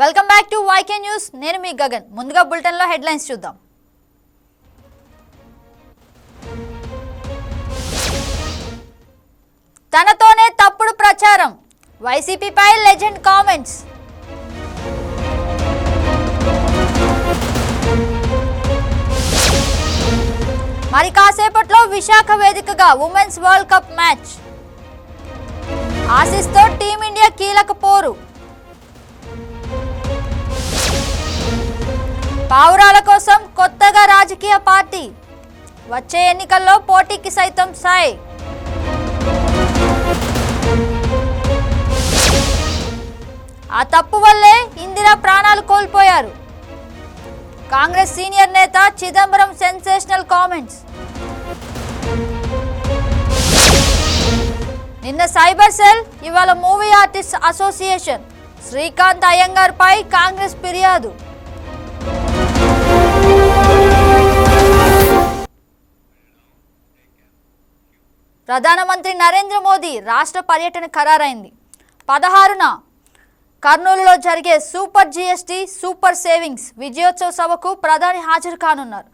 Welcome back to YK news నేను మీ గగన్. ముందుగా బులెటిన్లో హెడ్లైన్స్ చూద్దాం. తనతోనే తప్పుడు ప్రచారం. వైసీపీపై లెజెండ్ కామెంట్స్. మరి కాసేపట్లో విశాఖ వేదికగా ఉమెన్స్ వరల్డ్ కప్ మ్యాచ్ ఆసిస్తో టీమిండియా కీలక పోరు. పావురాల కోసం కొత్తగా రాజకీయ పార్టీ. వచ్చే ఎన్నికల్లో పోటీకి సైతం సాయ్. ఆ తప్పు వల్లే ఇందిరా ప్రాణాలు కోల్పోయారు. కాంగ్రెస్ సీనియర్ నేత చిదంబరం సెన్సేషనల్ కామెంట్స్. నిన్న సైబర్ సెల్ ఇవాళ movie artist association. Srikanth Iyengar పై కాంగ్రెస్ ఫిర్యాదు. ప్రధానమంత్రి నరేంద్ర మోదీ రాష్ట్ర పర్యటన ఖరారైంది. పదహారున కర్నూలులో జరిగే సూపర్ జీఎస్టీ సూపర్ సేవింగ్స్ విజయోత్సవ సభకు ప్రధాని హాజరు కానున్నారు.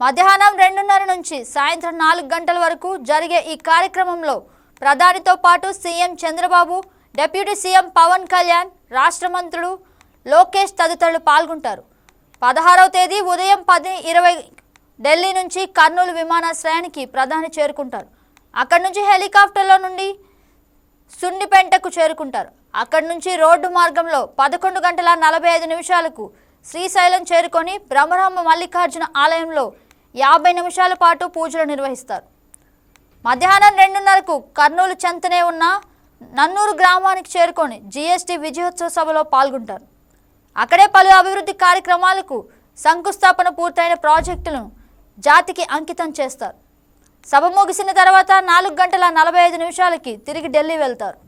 మధ్యాహ్నం రెండున్నర నుంచి సాయంత్రం నాలుగు గంటల వరకు జరిగే ఈ కార్యక్రమంలో ప్రధానితో పాటు CM Chandrababu deputy CM Pawan Kalyan రాష్ట్ర మంత్రులు లోకేష్ తదితరులు పాల్గొంటారు. పదహారవ తేదీ ఉదయం పది ఇరవై ఢిల్లీ నుంచి కర్నూలు విమానాశ్రయానికి ప్రధాని చేరుకుంటారు. అక్కడి నుంచి హెలికాప్టర్లో నుండి సున్నిపెంటకు చేరుకుంటారు. అక్కడి నుంచి రోడ్డు మార్గంలో పదకొండు గంటల నలభై ఐదు నిమిషాలకు శ్రీశైలం చేరుకొని బ్రహ్మరామ మల్లికార్జున ఆలయంలో యాభై నిమిషాల పాటు పూజలు నిర్వహిస్తారు. మధ్యాహ్నం రెండున్నరకు కర్నూలు చెంతనే ఉన్న నన్నూరు గ్రామానికి చేరుకొని జీఎస్టీ విజయోత్సవ సభలో పాల్గొంటారు. అక్కడే పలు అభివృద్ధి కార్యక్రమాలకు శంకుస్థాపన పూర్తయిన ప్రాజెక్టులను జాతికి అంకితం చేస్తారు. సభ ముగిసిన తర్వాత నాలుగు గంటల నలభై ఐదు నిమిషాలకి తిరిగి ఢిల్లీ వెళ్తారు.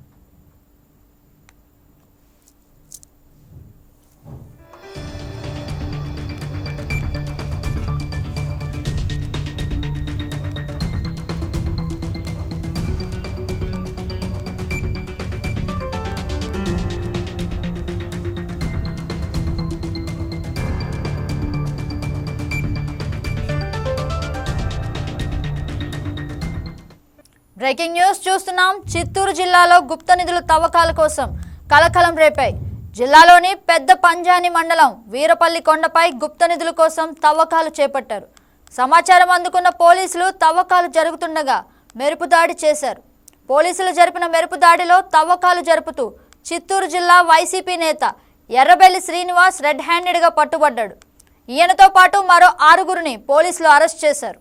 బ్రేకింగ్ న్యూస్ చూస్తున్నాం. చిత్తూరు జిల్లాలో గుప్త నిధుల తవ్వకాల కోసం కలకలం రేపాయి. జిల్లాలోని పెద్ద పంజాని మండలం వీరపల్లి కొండపై గుప్త నిధుల కోసం తవ్వకాలు చేపట్టారు. సమాచారం అందుకున్న పోలీసులు తవ్వకాలు జరుగుతుండగా మెరుపు దాడి చేశారు. పోలీసులు జరిపిన మెరుపు దాడిలో తవ్వకాలు జరుపుతూ చిత్తూరు జిల్లా వైసీపీ నేత ఎర్రబెల్లి శ్రీనివాస్ రెడ్ హ్యాండెడ్గా పట్టుబడ్డాడు. ఈయనతో పాటు మరో ఆరుగురిని పోలీసులు అరెస్ట్ చేశారు.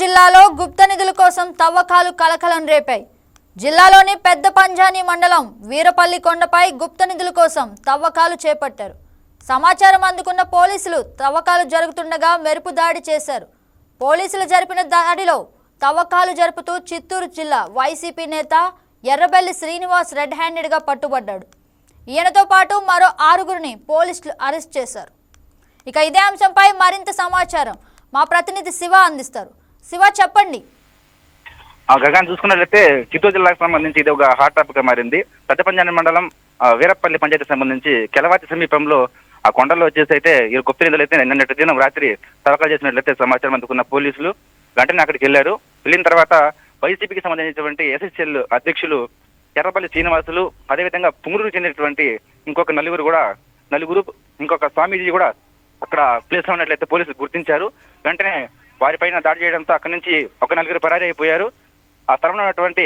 జిల్లాలో గుప్త నిధుల కోసం తవ్వకాలు కలకలం రేపాయి. జిల్లాలోని పెద్ద పంజాని మండలం వీరపల్లి కొండపై గుప్త నిధుల కోసం తవ్వకాలు చేపట్టారు. సమాచారం అందుకున్న పోలీసులు తవ్వకాలు జరుగుతుండగా మెరుపు దాడి చేశారు. పోలీసులు జరిపిన దాడిలో తవ్వకాలు జరుపుతూ చిత్తూరు జిల్లా వైసీపీ నేత ఎర్రబెల్లి శ్రీనివాస్ రెడ్ హ్యాండెడ్గా పట్టుబడ్డాడు. ఈయనతో పాటు మరో ఆరుగురిని పోలీసులు అరెస్ట్ చేశారు. ఇక ఇదే అంశంపై మరింత సమాచారం. మా ప్రతినిధి శివ అందిస్తారు. శివ చెప్పండి. ఆ గగన్ చూసుకున్నట్లయితే చిత్తూరు జిల్లాకు సంబంధించి ఇది ఒక హాట్ టాపిక్గా మారింది. పెద్ద పంజాని మండలం వీరపల్లి పంచాయతీ సంబంధించి కెలవాతి సమీపంలో ఆ కొండలో వచ్చేసి అయితే ఈ గుప్త నిధులు అయితే నిన్నటి దినం రాత్రి తవ్వకాలు చేసినట్లయితే సమాచారం అందుకున్న పోలీసులు వెంటనే అక్కడికి వెళ్ళారు వెళ్ళిన తర్వాత వైసీపీకి సంబంధించినటువంటి ఎస్ఎస్ఎల్ అధ్యక్షులు ఎర్రపల్లి శ్రీనివాసులు అదేవిధంగా పుంగూరు చెందినటువంటి ఇంకొక నలుగురు కూడా నలుగురు ఇంకొక స్వామీజీ కూడా అక్కడ ప్లేస్ ఉన్నట్లయితే పోలీసులు గుర్తించారు. వెంటనే వారిపైన దాడి చేయడంతో అక్కడి నుంచి ఒక నలుగురు పరారి అయిపోయారు ఆ తరంలో ఉన్నటువంటి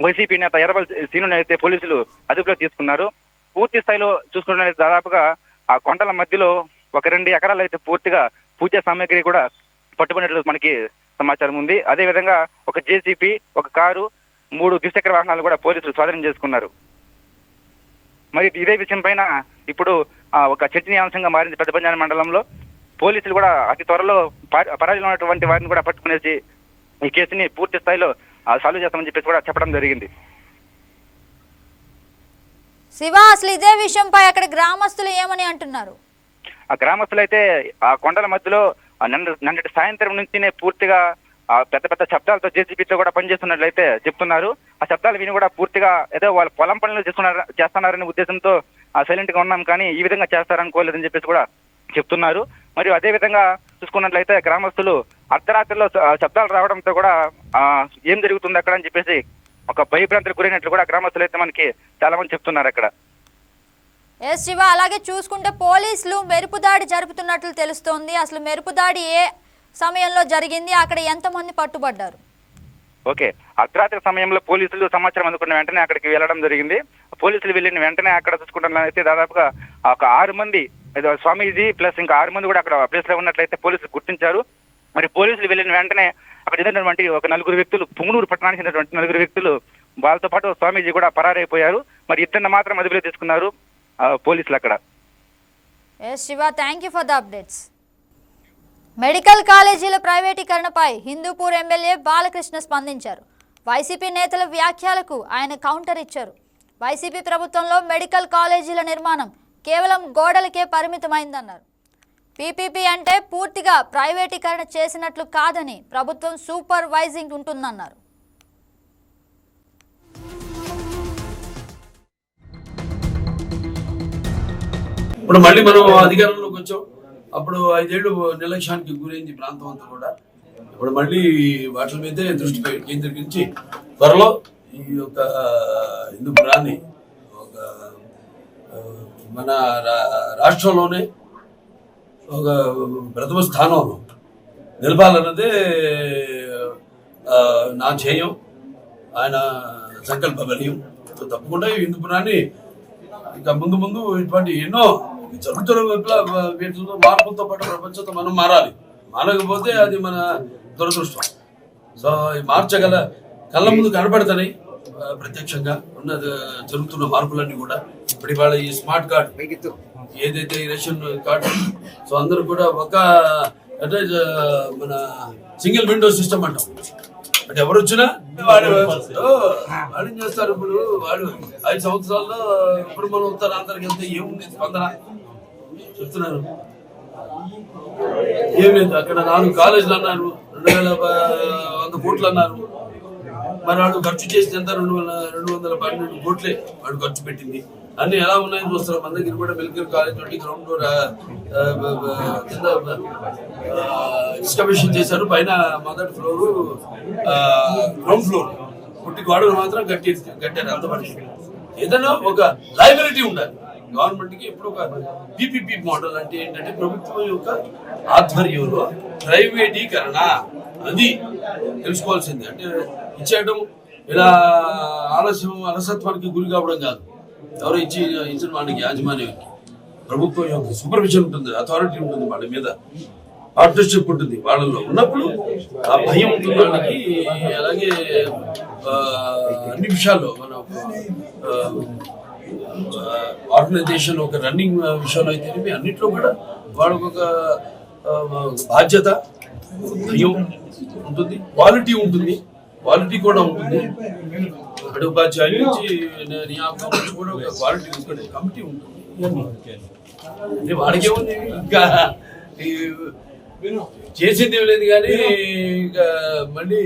వైసీపీ నేత ఎర్రబల్ సీను అయితే పోలీసులు అదుపులో తీసుకున్నారు. పూర్తి స్థాయిలో చూసుకున్నట్లయితే దాదాపుగా ఆ కొండల మధ్యలో ఒక రెండు ఎకరాలు అయితే పూర్తిగా పూజా సామాగ్రి కూడా పట్టుకున్నట్లు మనకి సమాచారం ఉంది. అదే విధంగా ఒక జేసీపీ ఒక కారు మూడు ద్విచక్ర వాహనాలు కూడా పోలీసులు స్వాధీనం చేసుకున్నారు. మరి ఇదే విషయం పైన ఇప్పుడు ఆ, ఒక చర్చనీయాంశంగా మారింది పెద్ద పంజాని మండలంలో. పోలీసులు కూడా అతి త్వరలో పా- పరాజీలో ఉన్నటువంటి వారిని కూడా పట్టుకునేసి ఈ కేసుని పూర్తి స్థాయిలో సాల్వ్ చేస్తామని చెప్పేసి కూడా చెప్పడం జరిగింది. శివ అసలు ఇదే విషయంపై అక్కడ గ్రామస్తులు ఏమని అంటున్నారు? ఆ గ్రామస్తులైతే ఆ కొండల మధ్యలో నిన్నటి సాయంత్రం నుంచినే పూర్తిగా ఆ పెద్ద పెద్ద శబ్దాలతో జేసీబీతో కూడా పనిచేస్తున్నట్లయితే చెప్తున్నారు. ఆ శబ్దాలు విని కూడా పూర్తిగా ఏదో వాళ్ళ పొలం పనులు చేస్తున్నారు చేస్తున్నారనే ఉద్దేశంతో సైలెంట్గా ఉన్నాం కానీ ఈ విధంగా చేస్తారనుకోలేదని చెప్పేసి కూడా చెప్తున్నారు. మరియు అదే విధంగా చూసుకున్నట్లయితే గ్రామస్తులు అర్ధరాత్రిలో శబ్దాలు రావడంతో కూడా ఏం జరుగుతుంది అక్కడ అని చెప్పేసి ఒక భయభ్రాంతికి గురైనట్లు కూడా గ్రామస్తులు అయితే మనకి చాలా మంది చెప్తున్నారు అక్కడ. ఎస్ శివ అలాగే చూసుకుంటే పోలీసులు మెరుపు దాడి జరుపుతున్నట్లు తెలుస్తోంది. అసలు మెరుపు దాడి ఏ సమయంలో జరిగింది? అక్కడ ఎంతమంది పట్టుబడ్డారు? ఓకే. అర్ధరాత్రి సమయంలో పోలీసులు సమాచారం అందుకున్న వెంటనే అక్కడికి వెళ్ళడం జరిగింది. పోలీసులు వెళ్ళిన వెంటనే అక్కడ చూసుకుంటున్నట్లయితే దాదాపుగా ఒక ఆరు మంది స్వామీజీ ప్లస్ ఇంకా ఆరు మంది కూడా అక్కడ ప్లేస్లో ఉన్నట్లయితే పోలీసులు గుర్తించారు. మరి పోలీసులు వెళ్ళిన వెంటనే అక్కడ ఉన్నటువంటి ఒక నలుగురు వ్యక్తులు పుంగనూరు పట్టణానికి చెందినటువంటి నలుగురు వ్యక్తులు వాళ్ళతో పాటు స్వామీజీ కూడా పరారైపోయారు. మరి ఇద్దరిని మాత్రం అదుపులో తీసుకున్నారు పోలీసులు అక్కడ. Siva thank you for the updates medical కాలేజీల ప్రైవేటీకరణపై హిందూపూర్ ఎమ్మెల్యే బాలకృష్ణ స్పందించారు. వైసీపీ నేతల వ్యాఖ్యలకు ఆయన కౌంటర్ ఇచ్చారు. వైసీపీ ప్రభుత్వంలో మెడికల్ కాలేజీల నిర్మాణం కేవలం గోడలకే పరిమితమైందన్నారు. పీపీపీ అంటే పూర్తిగా ప్రైవేటీకరణ చేసినట్లు కాదని ప్రభుత్వం సూపర్వైజింగ్ ఉంటుందన్నారు. ఇప్పుడు మళ్ళీ మనం అధికారంలోకి వచ్చాం అప్పుడు ఐదేళ్ళు నిర్లక్ష్యానికి గురైంది ప్రాంతం అంతా కూడా. ఇప్పుడు మళ్ళీ వాటి మీదే దృష్టి కేంద్రీకరించి త్వరలో ఈ యొక్క హిందూపురాన్ని ఒక మన రా- రాష్ట్రంలోనే ఒక ప్రథమ స్థానంలో నిలపాలన్నదే నా ధ్యేయం. ఆయన సంకల్ప బలీయం తప్పకుండా ఈ హిందూపురాన్ని ఇంకా ముందు ముందు ఇటువంటి ఎన్నో జరుగుతున్న వీటితో మార్పులతో పాటు ప్రపంచంతో మనం మారాలి. మారకపోతే అది మన దురదృష్టం. సో మార్చగల కళ్ళ ముందు కనపడతాయి ప్రత్యక్షంగా ఉన్న జరుగుతున్న మార్పులన్నీ కూడా ఇప్పుడు ఇవాళ ఈ స్మార్ట్ కార్డ్ ఏదైతే ఈ రేషన్ కార్డు సో అందరూ కూడా ఒక అంటే మన సింగిల్ విండో సిస్టమ్ అంటాం. అంటే ఎవరు వచ్చినా వాడు వాడు ఏం చేస్తారు ఇప్పుడు? వాడు ఐదు సంవత్సరాల్లో ఇప్పుడు మనం ఉత్తరాంతరికి వెళ్తే ఏముంది? స్పందన. చెప్తున్నాను ఏం లేదు అక్కడ నాలుగు కాలేజీలు అన్నారు. రెండు వేల వంద కోట్లు అన్నారు. మరి వాడు ఖర్చు చేసినంత రెండు వేల రెండు వందల పన్నెండు కోట్లే వాడు ఖర్చు పెట్టింది. అన్ని ఎలా ఉన్నాయని చూస్తారు. మన దగ్గర కూడా మెడికల్ కాలేజ్ నుండి గ్రౌండ్ ఫ్లోర్ కింద ఎక్స్కమిషన్ చేశారు. పైన మొదటి ఫ్లోర్ గ్రౌండ్ ఫ్లోర్ పుట్టి గోడలు మాత్రం కట్టి కట్టారు అంత మనిషి. ఏదైనా ఒక లైబిలిటీ ఉండాలి. గవర్నమెంట్కి ఎప్పుడు ఒక పిపిపి మోడల్ అంటే ఏంటంటే ప్రభుత్వం యొక్క ఆధ్వర్యంలో ప్రైవేటీకరణ అది తెలుసుకోవాల్సింది. అంటే ఇచ్చేయడం ఇలా ఆలస్యం అలసత్వానికి గురి కావడం కాదు. ఎవరో ఇచ్చి ఇచ్చిన వాడికి యాజమాన్యానికి ప్రభుత్వం యొక్క సూపర్విజన్ ఉంటుంది అథారిటీ ఉంటుంది వాళ్ళ మీద. పార్ట్నర్షిప్ ఉంటుంది వాళ్ళలో ఉన్నప్పుడు ఆ భయం ఉంటుంది వాళ్ళకి. అలాగే అన్ని విషయాల్లో మన ఆర్గనైజేషన్ ఒక రన్నింగ్ విషయంలో అయితే అన్నింటిలో కూడా వాళ్ళకు ఒక బాధ్యత భయం ఉంటుంది క్వాలిటీ ఉంటుంది క్వాలిటీ కూడా ఉంటుంది. అంటే ఉపాధ్యాయుల నుంచి నియామకం నుంచి కూడా ఒక క్వాలిటీ తీసుకునే కమిటీ ఉంటుంది. అంటే వాడికి ఏముంది ఇంకా చేసింది లేదు కానీ ఇక మళ్ళీ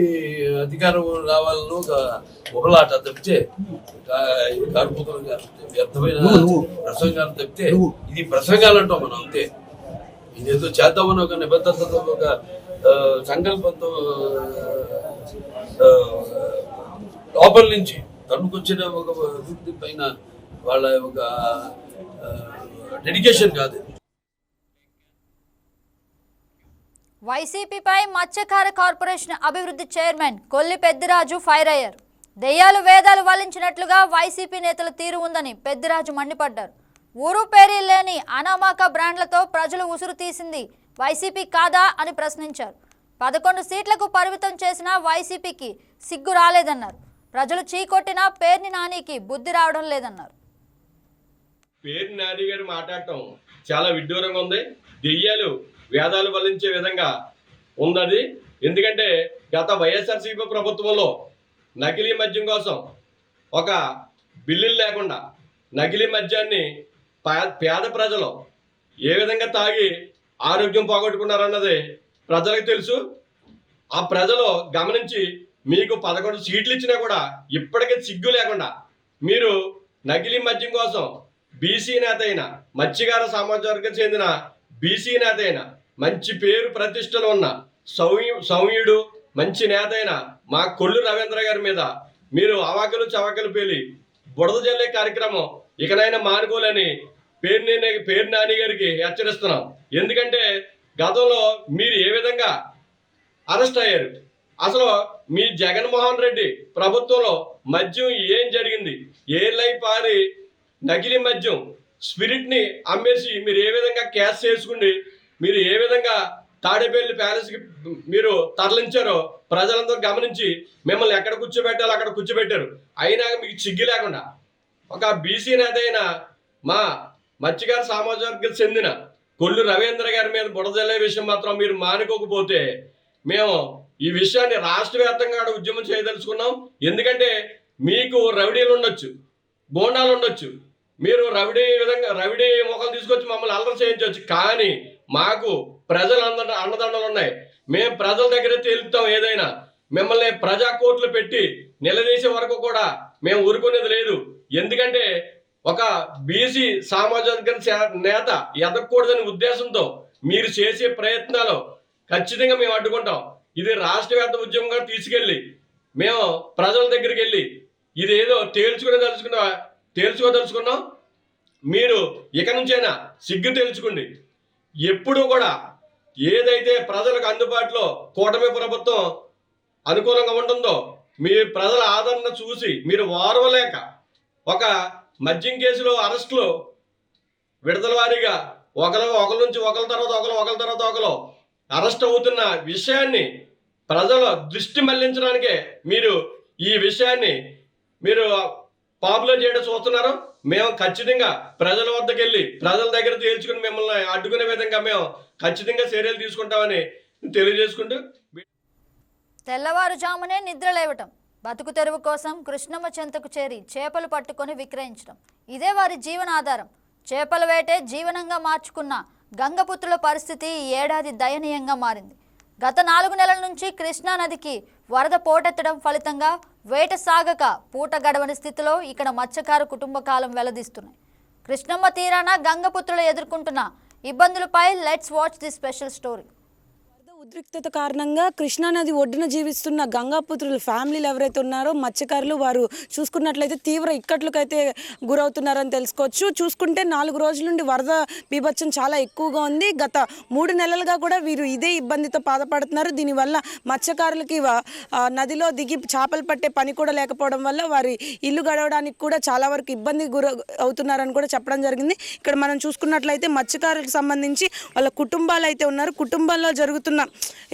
అధికారం రావాలని ఒక ఒకలాట తప్పితే కార్మికులుగా వ్యర్థమైన ప్రసంగాలు తప్పితే ఇది ప్రసంగాలు అంటాం మనం అంతే. ఇదేదో చేద్దామని ఒక నిబద్ధతతో ఒక సంకల్పంతో లోపల నుంచి తన్నుకొచ్చిన ఒక అభివృద్ధి పైన వాళ్ళ ఒక డెడికేషన్ కాదు. వైసీపీపై మత్స్యకార కార్పొరేషన్ అభివృద్ధి చైర్మన్ కొల్లి పెద్దిరాజు ఫైర్ అయ్యారు. దెయ్యాలు వేదాలు వల్లించినట్లుగా వైసీపీ నేతల తీరు ఉందని పెద్దిరాజు మండిపడ్డారు. ఊరు పేరీ లేని అనామాక బ్రాండ్లతో ప్రజలు ఉసురు తీసింది వైసీపీ కాదా అని ప్రశ్నించారు. పదకొండు సీట్లకు పరిమితం చేసిన వైసీపీకి సిగ్గు రాలేదన్నారు. ప్రజలు చీకొట్టినా పేర్ని నానికి బుద్ధి రావడం లేదన్నారు. పేరు నాని గారు మాట్లాడటం చాలా విడ్డూరంగా ఉంది. దెయ్యాలు వేదాలు వల్లించే విధంగా ఉందది. ఎందుకంటే గత వైఎస్ఆర్సీపీ ప్రభుత్వంలో నకిలీ మద్యం కోసం ఒక బిల్లులు లేకుండా నకిలీ మద్యాన్ని పే- పేద ప్రజలు ఏ విధంగా తాగి ఆరోగ్యం పోగొట్టుకున్నారన్నది ప్రజలకు తెలుసు. ఆ ప్రజలు గమనించి మీకు పదకొండు సీట్లు ఇచ్చినా కూడా ఇప్పటికే సిగ్గు లేకుండా మీరు నకిలీ మద్యం కోసం బీసీ నేత అయిన మత్స్యకార సామాజికవర్గం చెందిన బీసీ నేత అయిన మంచి పేరు ప్రతిష్టలు ఉన్న సౌమ్య సౌమ్యుడు మంచి నేత అయిన మా కొల్లు రవీంద్ర గారి మీద మీరు అవాకలు చవాకలు పేలి బుడద జల్లే కార్యక్రమం ఇకనైనా మానుకోలేని పేరు నేనే- పేరు నాని గారికి హెచ్చరిస్తున్నాం. ఎందుకంటే గతంలో మీరు ఏ విధంగా అరెస్ట్ అయ్యారు? అసలు మీ జగన్మోహన్ రెడ్డి ప్రభుత్వంలో మద్యం ఏం జరిగింది? ఏ లైఫ్ పారి నకిలీ మద్యం? స్పిరిట్ని అమ్మేసి మీరు ఏ విధంగా క్యాష్ చేసుకుని మీరు ఏ విధంగా తాడేపల్లి ప్యాలెస్కి మీరు తరలించారో ప్రజలందరూ గమనించి మిమ్మల్ని ఎక్కడ కూర్చోబెట్టాలో అక్కడ కూర్చోబెట్టారు. అయినా మీకు చిగ్గి లేకుండా ఒక బీసీ నేత అయిన మా మత్స్యకార సామాజిక చెందిన కొల్లు రవీంద్ర గారి మీద బుడజల్లే విషయం మాత్రం మీరు మానుకోకపోతే మేము ఈ విషయాన్ని రాష్ట్ర వ్యాప్తంగా ఉద్యమం చేయదలుచుకున్నాం. ఎందుకంటే మీకు రౌడీలు ఉండొచ్చు బోండాలు ఉండొచ్చు. మీరు రవిడీ విధంగా రవిడీ మొక్కలు తీసుకొచ్చి మమ్మల్ని అల్లరి చేయించవచ్చు. కానీ మాకు ప్రజలు అంద అన్నదండలు ఉన్నాయి. మేము ప్రజల దగ్గర తేలుతాం ఏదైనా. మిమ్మల్ని ప్రజా కోర్టులు పెట్టి నిలదీసే వరకు కూడా మేము ఊరుకునేది లేదు. ఎందుకంటే ఒక బీసీ సామాజిక నేత ఎదగకూడదనే ఉద్దేశంతో మీరు చేసే ప్రయత్నాలు ఖచ్చితంగా మేము అడ్డుకుంటాం. ఇది రాష్ట్ర వ్యాప్త ఉద్యమంగా తీసుకెళ్ళి మేము ప్రజల దగ్గరికి వెళ్ళి ఇది ఏదో తేల్చుకునే తలుచుకున్నా తేల్చుకోదలుచుకున్నాం మీరు ఇక నుంచైనా సిగ్గు తెలుసుకోండి ఎప్పుడూ కూడా ఏదైతే ప్రజలకు అందుబాటులో కూటమి ప్రభుత్వం అనుకూలంగా ఉంటుందో మీ ప్రజల ఆదరణ చూసి మీరు వారవలేక ఒక మద్యం కేసులో అరెస్టులు విడుదల వారీగా ఒకరు ఒకరి నుంచి ఒకరి తర్వాత ఒకరు ఒకరి తర్వాత ఒకరు అరెస్ట్ అవుతున్న విషయాన్ని ప్రజల దృష్టి మళ్ళించడానికే మీరు ఈ విషయాన్ని మీరు పాపులర్ చేయడం చూస్తున్నారు? మేము ఖచ్చితంగా ప్రజల వద్దకు వెళ్ళి ప్రజల దగ్గర తేల్చుకుని మిమ్మల్ని అడ్డుకునే విధంగా మేము ఖచ్చితంగా చర్యలు తీసుకుంటామని తెలియజేసుకుంటూ తెల్లవారుజామునే నిద్ర లేవటం బతుకు తెరువు కోసం కృష్ణమ్మ చెంతకు చేరి చేపలు పట్టుకొని విక్రయించడం ఇదే వారి జీవనాధారం. చేపల వేటే జీవనంగా మార్చుకున్న గంగపుత్రుల పరిస్థితి ఈ ఏడాది దయనీయంగా మారింది. గత నాలుగు నెలల నుంచి కృష్ణా నదికి వరద పోటెత్తడం ఫలితంగా వేట సాగక పూట గడవని స్థితిలో ఇక్కడ మత్స్యకారు కుటుంబ కాలం వెల్లదీస్తున్నాయి కృష్ణమ్మ తీరాన గంగపుత్రులు ఎదుర్కొంటున్న ఇబ్బందులపై let's watch the special story. ఉద్రిక్తత కారణంగా కృష్ణానది ఒడ్డున జీవిస్తున్న గంగాపుత్రుల ఫ్యామిలీలు ఎవరైతే ఉన్నారో మత్స్యకారులు వారు చూసుకున్నట్లయితే తీవ్ర ఇక్కట్లకైతే గురవుతున్నారని తెలుసుకోవచ్చు. చూసుకుంటే నాలుగు రోజుల నుండి వరద బీభత్సం చాలా ఎక్కువగా ఉంది. గత మూడు నెలలుగా కూడా వీరు ఇదే ఇబ్బందితో బాధపడుతున్నారు. దీనివల్ల మత్స్యకారులకి నదిలో దిగి చేపలు పట్టే పని కూడా లేకపోవడం వల్ల వారి ఇల్లు గడవడానికి కూడా చాలా వరకు ఇబ్బంది గుర అవుతున్నారని కూడా చెప్పడం జరిగింది. ఇక్కడ మనం చూసుకున్నట్లయితే మత్స్యకారులకు సంబంధించి వాళ్ళ కుటుంబాలు అయితే ఉన్నారు. కుటుంబంలో జరుగుతున్న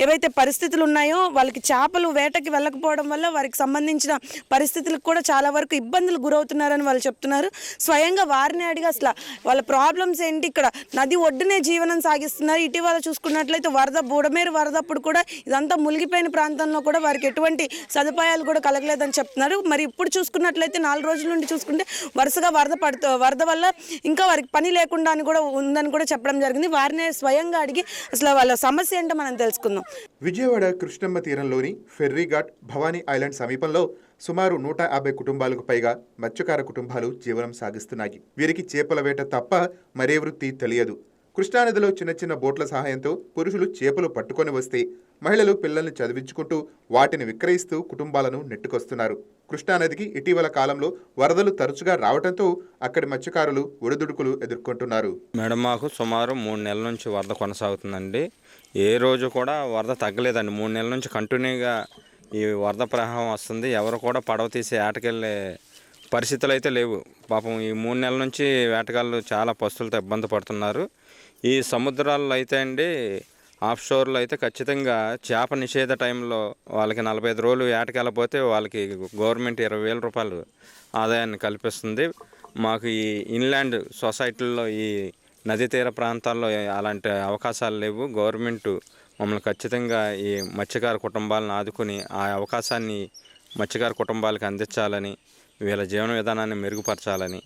ఏవైతే పరిస్థితులు ఉన్నాయో వాళ్ళకి చేపలు వేటకి వెళ్ళకపోవడం వల్ల వారికి సంబంధించిన పరిస్థితులకు కూడా చాలా వరకు ఇబ్బందులు గురవుతున్నారని వాళ్ళు చెప్తున్నారు. స్వయంగా వారిని అడిగి అసలు వాళ్ళ ప్రాబ్లమ్స్ ఏంటి? ఇక్కడ నది ఒడ్డునే జీవనం సాగిస్తున్నారు. ఇటీవల చూసుకున్నట్లయితే వరద బుడమేరు వరదప్పుడు కూడా ఇదంతా మునిగిపోయిన ప్రాంతంలో కూడా వారికి ఎటువంటి సదుపాయాలు కూడా కలగలేదని చెప్తున్నారు. మరి ఇప్పుడు చూసుకున్నట్లయితే నాలుగు రోజుల నుండి చూసుకుంటే వరుసగా వరద పడుతూ వరద వల్ల ఇంకా వారికి పని లేకుండా అని కూడా ఉందని కూడా చెప్పడం జరిగింది. వారినే స్వయంగా అడిగి అసలు వాళ్ళ సమస్య ఏంటో మనం తెలుసుకుందాం. విజయవాడ కృష్ణమ్మ తీరంలోని ఫెర్రీఘాట్ భవానీ ఐలాండ్ సమీపంలో సుమారు నూట యాభై కుటుంబాలకు పైగా మత్స్యకార కుటుంబాలు జీవనం సాగిస్తున్నాయి. వీరికి చేపల వేట తప్ప మరే వృత్తి తెలియదు. కృష్ణానదిలో చిన్న చిన్న బోట్ల సహాయంతో పురుషులు చేపలు పట్టుకొని వస్తే మహిళలు పిల్లల్ని చదివించుకుంటూ వాటిని విక్రయిస్తూ కుటుంబాలను నెట్టుకొస్తున్నారు. కృష్ణానదికి ఇటీవల కాలంలో వరదలు తరచుగా రావడంతో అక్కడి మత్స్యకారులు ఒడిదుడుకులు ఎదుర్కొంటున్నారు. మేడం మాకు సుమారు మూడు నెలల నుంచి వరద కొనసాగుతుందండి. ఏ రోజు కూడా వరద తగ్గలేదండి. మూడు నెలల నుంచి కంటిన్యూగా ఈ వరద ప్రవాహం వస్తుంది. ఎవరు కూడా పడవ తీసి ఏటకెళ్ళే పరిస్థితులు అయితే లేవు. పాపం ఈ మూడు నెలల నుంచి వేటగాళ్ళు చాలా పస్తులతో ఇబ్బంది పడుతున్నారు. ఈ సముద్రాల్లో అయితే అండి ఆఫ్ షోర్లో అయితే ఖచ్చితంగా చేప నిషేధ టైంలో వాళ్ళకి నలభై ఐదు రోజులు ఏటకెళ్ళపోతే వాళ్ళకి గవర్నమెంట్ ఇరవై వేల రూపాయలు ఆదాయాన్ని కల్పిస్తుంది. మాకు ఈ ఇన్లాండ్ సొసైటీల్లో ఈ నదీ తీర ప్రాంతాల్లో అలాంటి అవకాశాలు లేవు. గవర్నమెంట్ మమ్మల్ని ఖచ్చితంగా ఈ మత్స్యకార కుటుంబాలను ఆదుకుని ఆ అవకాశాన్ని మత్స్యకార కుటుంబాలకు అందించాలని వీళ్ళ జీవన విధానాన్ని మెరుగుపరచాలని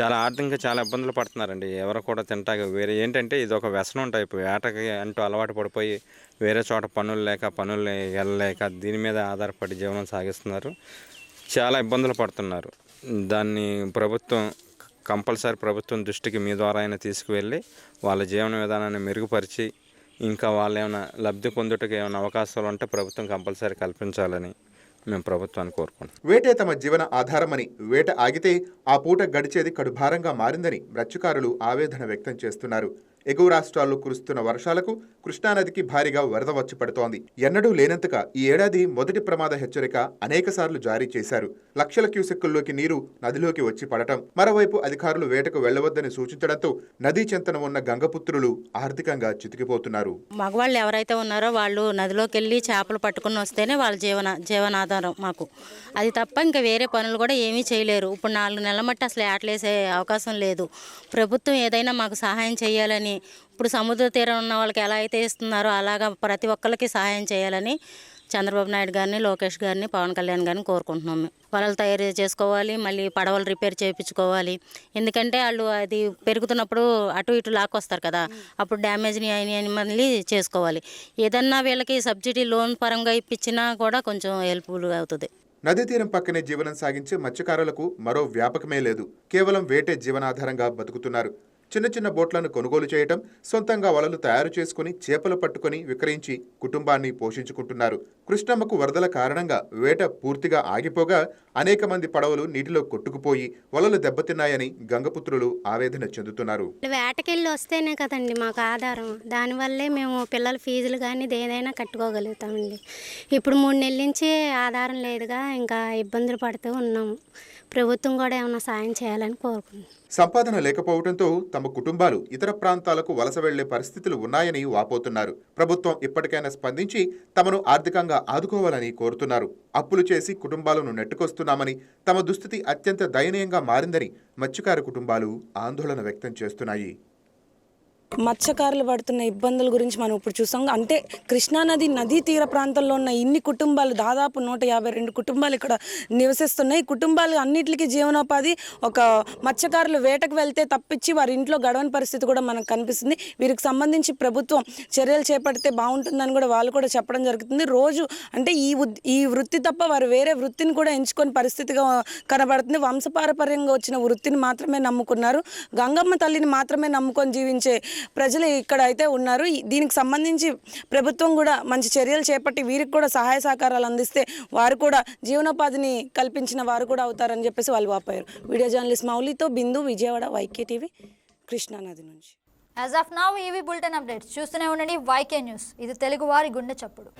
చాలా ఆర్థికంగా చాలా ఇబ్బందులు పడుతున్నారండి. ఎవరు కూడా తింటాక వేరే ఏంటంటే ఇది ఒక వ్యసనం టైపు. వేటకి అంటూ అలవాటు పడిపోయి వేరే చోట పనులు లేక పనులు వెళ్ళలేక దీని మీద ఆధారపడి జీవనం సాగిస్తున్నారు. చాలా ఇబ్బందులు పడుతున్నారు. దాన్ని ప్రభుత్వం కంపల్సరీ ప్రభుత్వం దృష్టికి మీ ద్వారా అయినా తీసుకువెళ్ళి వాళ్ళ జీవన విధానాన్ని మెరుగుపరిచి ఇంకా వాళ్ళు ఏమైనా లబ్ధి పొందుటకు ఏమైనా అవకాశాలు ఉంటే ప్రభుత్వం కంపల్సరీ కల్పించాలని మేము ప్రభుత్వాన్ని కోరుకుంటున్నాం. వేటే తమ జీవన ఆధారమని వేట ఆగితే ఆ పూట గడిచేది కడుభారంగా మారిందని మత్స్యకారులు ఆవేదన వ్యక్తం చేస్తున్నారు. ఎగువ రాష్ట్రాల్లో కురుస్తున్న వర్షాలకు కృష్ణానదికి భారీగా వరద వచ్చి పడుతోంది. ఎన్నడూ లేనంతగా ఈ ఏడాది మొదటి ప్రమాద హెచ్చరిక అనేకసార్లు జారీ చేశారు. లక్షల క్యూసెక్కుల్లోకి నీరు నదిలోకి వచ్చి పడటం మరోవైపు అధికారులు వేటకు వెళ్ళవద్దని సూచించడంతో నదీ చెంతన ఉన్న గంగపుత్రులు ఆర్థికంగా చితికిపోతున్నారు. మగవాళ్ళు ఎవరైతే ఉన్నారో వాళ్ళు నదిలోకి వెళ్ళి చేపలు పట్టుకుని వస్తేనే వాళ్ళ జీవన జీవనాధారం మాకు. అది తప్ప ఇంకా వేరే పనులు కూడా ఏమీ చేయలేరు. ఇప్పుడు నాలుగు నెలల మట్టి అసలు ఏటలేసే అవకాశం లేదు. ప్రభుత్వం ఏదైనా మాకు సహాయం చేయాలని ఇప్పుడు సముద్ర తీరం ఉన్న వాళ్ళకి ఎలా అయితే ఇస్తున్నారో అలాగా ప్రతి ఒక్కరికి సహాయం చేయాలని చంద్రబాబు నాయుడు గారిని లోకేష్ గారిని పవన్ కళ్యాణ్ గారిని కోరుకుంటున్నాం వలలు తయారు చేసుకోవాలి మళ్ళీ పడవలు రిపేర్ చేయించుకోవాలి. ఎందుకంటే వాళ్ళు అది పెరుగుతున్నప్పుడు అటు ఇటు లాక్కొస్తారు కదా. అప్పుడు డ్యామేజ్ని అయిన మళ్ళీ చేసుకోవాలి. ఏదన్నా వీళ్ళకి సబ్సిడీ లోన్ పరంగా ఇప్పించినా కూడా కొంచెం హెల్ప్ఫుల్ అవుతుంది. నదీ తీరం పక్కనే జీవనం సాగించే మత్స్యకారులకు మరో వ్యాపకమే లేదు. కేవలం వేటే జీవనాధారంగా బతుకుతున్నారు. చిన్న చిన్న బోట్లను కొనుగోలు చేయటం సొంతంగా వలలు తయారు చేసుకుని చేపలు పట్టుకొని విక్రయించి కుటుంబాన్ని పోషించుకుంటున్నారు. కృష్ణమ్మకు వరదల కారణంగా వేట పూర్తిగా ఆగిపోగా అనేక మంది పడవలు నీటిలో కొట్టుకుపోయి వలలు దెబ్బతిన్నాయని గంగపుత్రులు ఆవేదన చెందుతున్నారు. వేటకెళ్ళి వస్తేనే కదండి మాకు ఆధారం. దానివల్లే మేము పిల్లల ఫీజులు కానీ దేనైనా కట్టుకోగలుగుతామండి. ఇప్పుడు మూడు నెలల నుంచి ఆధారం లేదుగా ఇంకా ఇబ్బందులు పడుతూ ఉన్నాము. ప్రభుత్వం కూడా ఏమైనా సాయం చేయాలని కోరుకుంటున్నాం. సంపాదన లేకపోవడంతో తమ కుటుంబాలు ఇతర ప్రాంతాలకు వలస వెళ్ళే పరిస్థితులు ఉన్నాయని వాపోతున్నారు. ప్రభుత్వం ఇప్పటికైనా స్పందించి తమను ఆర్థికంగా ఆదుకోవాలని కోరుతున్నారు. అప్పులు చేసి కుటుంబాలను నెట్టుకొస్తున్నామని తమ దుస్థితి అత్యంత దయనీయంగా మారిందని మత్స్యకార కుటుంబాలు ఆందోళన వ్యక్తం చేస్తున్నాయి. మత్స్యకారులు పడుతున్న ఇబ్బందుల గురించి మనం ఇప్పుడు చూస్తాం. అంటే కృష్ణానది నదీ తీర ప్రాంతంలో ఉన్న ఇన్ని కుటుంబాలు దాదాపు నూట యాభై రెండు కుటుంబాలు ఇక్కడ నివసిస్తున్నాయి. కుటుంబాలు అన్నిటికీ జీవనోపాధి ఒక మత్స్యకారులు వేటకు వెళ్తే తప్పించి వారి ఇంట్లో గడవని పరిస్థితి కూడా మనకు కనిపిస్తుంది. వీరికి సంబంధించి ప్రభుత్వం చర్యలు చేపడితే బాగుంటుందని కూడా వాళ్ళు కూడా చెప్పడం జరుగుతుంది. రోజు అంటే ఈ ఈ వృత్తి తప్ప వారు వేరే వృత్తిని కూడా ఎంచుకొని పరిస్థితిగా కనబడుతుంది. వంశపారపర్యంగా వచ్చిన వృత్తిని మాత్రమే నమ్ముకున్నారు. గంగమ్మ తల్లిని మాత్రమే నమ్ముకొని జీవించే ప్రజలు ఇక్కడ అయితే ఉన్నారు. దీనికి సంబంధించి ప్రభుత్వం కూడా మంచి చర్యలు చేపట్టి వీరికి కూడా సహాయ సహకారాలు అందిస్తే వారు కూడా జీవనోపాధిని కల్పించిన వారు కూడా అవుతారని చెప్పేసి వాళ్ళు వాపారు వీడియో జర్నలిస్ట్ మౌలితో బిందు విజయవాడ వైకే టీవీ కృష్ణానది నుంచి. As of now EV bulletin updates చూస్తూనే ఉండండి. YK news. ఇది తెలుగు వారి గుండె చప్పుడు.